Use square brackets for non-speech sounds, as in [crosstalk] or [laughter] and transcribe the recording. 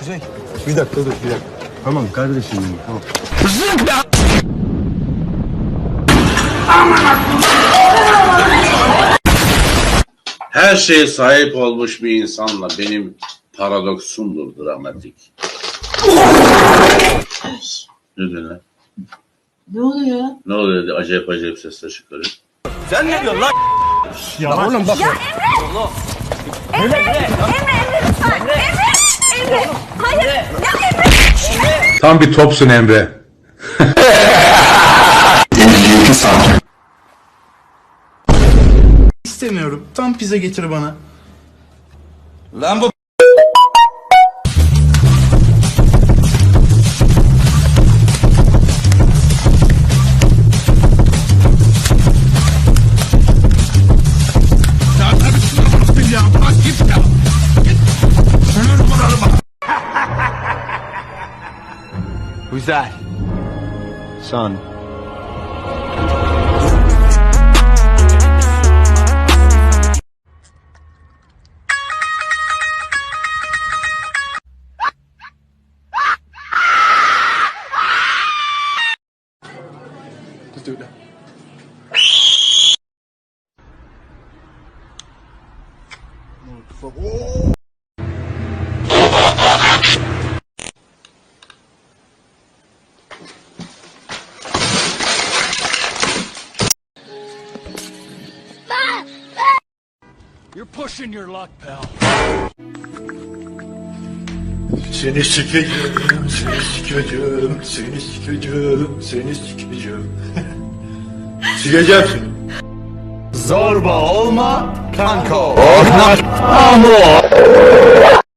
Kuzey bir dakika dur bir dakika. Tamam kardeşim benim tamam. Her şeye sahip olmuş bir insanla benim paradoksumdur dramatik. Ne diyor lan? Ne oluyor? Ne oluyor dedi acayip acayip sesler çıkarıyor. Oğlum bak. Emre, Emre lütfen. Emre, Emre. Hayır. Ya Emre. Tam bir topsun Emre. İstemiyorum. Tam pizza getir bana. Lan bu Who's that? Son. Let's do it now. Oh. You're pushing your luck, pal. Seni sikeceğim, seni sikeceğim, seni sikeceğim, seni sikeceğim. [laughs] sikeceğim seni. Zorba olma, kanka ol.